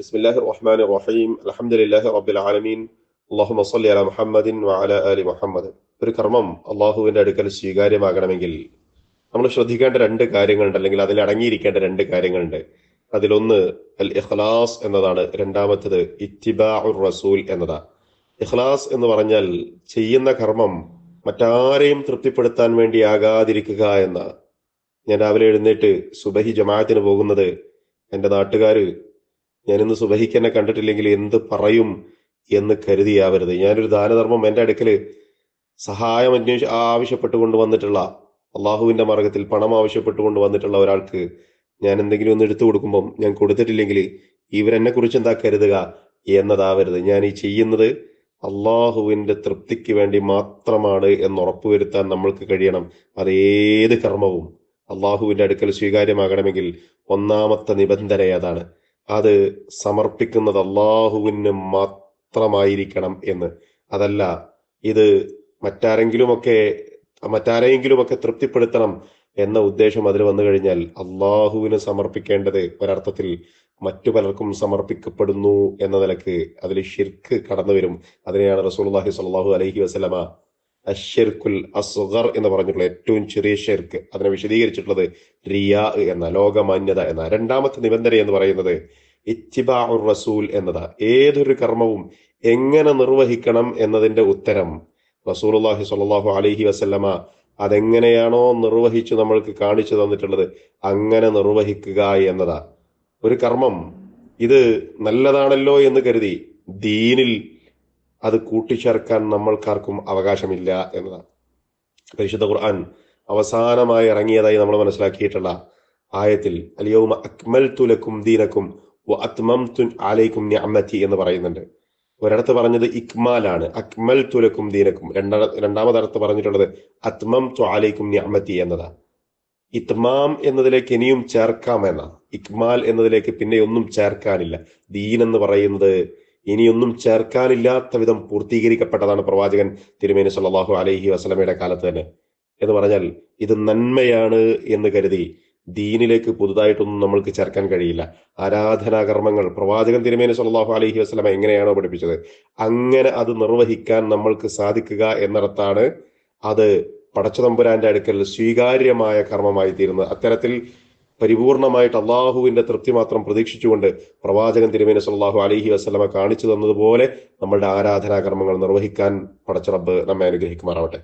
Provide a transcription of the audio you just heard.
بسم الله الرحمن الرحيم الحمد لله رب العالمين اللهم صل على محمد وعلى آل محمد ഒരു കർമ്മം അള്ളാഹുവിന്റെ അടുക്കൽ സ്വീകാര്യമാകണമെങ്കിൽ നമ്മൾ ശ്രദ്ധിക്കേണ്ട രണ്ട് കാര്യങ്ങളുണ്ട് അല്ലെങ്കിൽ അതിൽ അടങ്ങിയിരിക്കേണ്ട രണ്ട് കാര്യങ്ങളുണ്ട് അതിലൊന്ന് അൽ ഇഖ്ലാസ് എന്നതാണ് രണ്ടാമത്തത് ഇത്തിബാഉർ റസൂൽ എന്നതാ ഇഖ്ലാസ് എന്ന് പറഞ്ഞാൽ ചെയ്യുന്ന കർമ്മം മറ്റാരെയും തൃപ്തിപ്പെടുത്താൻ വേണ്ടിയാകാതിരിക്കുക എന്ന ഞാൻ രാവിലെ എഴുന്നേറ്റ് സുബഹി ജമാഅത്തിന് പോകുന്നത് എൻ്റെ നാട്ടുകാര് ഞാനിന്ന് സുബഹിക്ക് കണ്ടിട്ടില്ലെങ്കിൽ എന്ത് പറയും എന്ന് കരുതിയാവരുത്. ഞാനൊരു ദാനധർമ്മം എന്റെ അടുക്കൽ സഹായം അന്വേഷ ആവശ്യപ്പെട്ടുകൊണ്ട് വന്നിട്ടുള്ള അള്ളാഹുവിന്റെ മാർഗത്തിൽ പണം ആവശ്യപ്പെട്ടുകൊണ്ട് വന്നിട്ടുള്ള ഒരാൾക്ക് ഞാൻ എന്തെങ്കിലും ഒന്ന് എടുത്തു കൊടുക്കുമ്പം ഞാൻ കൊടുത്തിട്ടില്ലെങ്കിൽ ഇവരെന്നെ കുറിച്ച് എന്താ കരുതുക എന്നതാവരുത്. ഞാൻ ഈ ചെയ്യുന്നത് അള്ളാഹുവിന്റെ തൃപ്തിക്ക് വേണ്ടി മാത്രമാണ് എന്ന് ഉറപ്പുവരുത്താൻ നമ്മൾക്ക് കഴിയണം. അതേത് കർമ്മവും അള്ളാഹുവിന്റെ അടുക്കൽ സ്വീകാര്യമാകണമെങ്കിൽ ഒന്നാമത്തെ നിബന്ധന അതാണ് അത് സമർപ്പിക്കുന്നത് അള്ളാഹുവിന് മാത്രമായിരിക്കണം എന്ന്. അതല്ല ഇത് മറ്റാരെങ്കിലുമൊക്കെ മറ്റാരെയെങ്കിലുമൊക്കെ തൃപ്തിപ്പെടുത്തണം എന്ന ഉദ്ദേശം അതിൽ വന്നു കഴിഞ്ഞാൽ അള്ളാഹുവിന് സമർപ്പിക്കേണ്ടത് ഒരർത്ഥത്തിൽ മറ്റു പലർക്കും സമർപ്പിക്കപ്പെടുന്നു എന്ന നിലയ്ക്ക് അതിൽ ഷിർക്ക് കടന്നു വരും അതിനെയാണ് റസൂൽ അള്ളാഹി സ്വല്ലല്ലാഹു അലഹി വസല്ലമ അഷിർക്കുൽ അസ്ഗർ എന്ന് പറഞ്ഞിട്ടുള്ള ഏറ്റവും ചെറിയ ഷെർക്ക് അതിനെ വിശദീകരിച്ചിട്ടുള്ളത് റിയാ എന്ന ലോകമാന്യത എന്ന രണ്ടാമത്തെ നിബന്ധന എന്ന് പറയുന്നത് ഇത്തിബാഉർ റസൂൽ എന്നതാ. ഏതൊരു കർമ്മവും എങ്ങനെ നിർവഹിക്കണം എന്നതിന്റെ ഉത്തരം റസൂലുള്ളാഹി സ്വല്ലല്ലാഹു അലൈഹി വസല്ലമ അതെങ്ങനെയാണോ നിർവഹിച്ചു നമ്മൾക്ക് കാണിച്ചു തന്നിട്ടുള്ളത് അങ്ങനെ നിർവഹിക്കുക എന്നതാ. ഒരു കർമ്മം ഇത് നല്ലതാണല്ലോ എന്ന് കരുതി ദീനിൽ അത് കൂട്ടിച്ചേർക്കാൻ നമ്മൾക്കാർക്കും അവകാശമില്ല എന്നതാണ്. പരിശുദ്ധ ഖുർആൻ അവസാനമായി ഇറങ്ങിയതായി നമ്മൾ മനസ്സിലാക്കിയിട്ടുള്ള ആയത്തിൽ അലിയൗമ അക്മൽ തുലക്കും ദീനക്കും അത്മം തുൻ ആലൈക്കും നിഅമതി എന്ന് പറയുന്നുണ്ട്. ഒരിടത്ത് പറഞ്ഞത് ഇക്മാലാണ് അക്മൽ തുലക്കും ദീനക്കും രണ്ടാ രണ്ടാമതടത്ത് പറഞ്ഞിട്ടുള്ളത് അത്മം തു ആലൈക്കും നിഅമതി എന്നതാണ്. ഇത്മാം എന്നതിലേക്ക് ഇനിയും എന്നാണ്. ഇക്മാൽ എന്നതിലേക്ക് പിന്നെ ഒന്നും ചേർക്കാനില്ല. ദീൻ എന്ന് പറയുന്നത് ഇനിയൊന്നും ചേർക്കാനില്ലാത്ത വിധം പൂർത്തീകരിക്കപ്പെട്ടതാണ് പ്രവാചകൻ തിരുമേനി സല്ലാഹു അലൈഹി വസ്ലമയുടെ കാലത്ത് തന്നെ. എന്ന് പറഞ്ഞാൽ ഇത് നന്മയാണ് എന്ന് കരുതി ദീനിലേക്ക് പുതുതായിട്ടൊന്നും നമ്മൾക്ക് ചേർക്കാൻ കഴിയില്ല. ആരാധനാകർമ്മങ്ങൾ പ്രവാചകൻ തിരുമേനി സല്ലാഹു അലഹി വസ്ലമ എങ്ങനെയാണോ പഠിപ്പിച്ചത്. അങ്ങനെ അത് നിർവഹിക്കാൻ നമ്മൾക്ക് സാധിക്കുക എന്നിടത്താണ് അത് പടച്ചതമ്പുരാന്റെ അടുക്കൽ സ്വീകാര്യമായ കർമ്മമായി തീരുന്നത് അത്തരത്തിൽ പരിപൂർണമായിട്ട് അള്ളാഹുവിന്റെ തൃപ്തി മാത്രം പ്രതീക്ഷിച്ചുകൊണ്ട് പ്രവാചകൻ തിരുമേനി സല്ലല്ലാഹു അലഹി വസ്ലമ കാണിച്ചു തന്നതുപോലെ നമ്മളുടെ ആരാധനാകർമ്മങ്ങൾ നിർവഹിക്കാൻ പടച്ചറബ് നമ്മെ അനുഗ്രഹിക്കുമാറാവട്ടെ.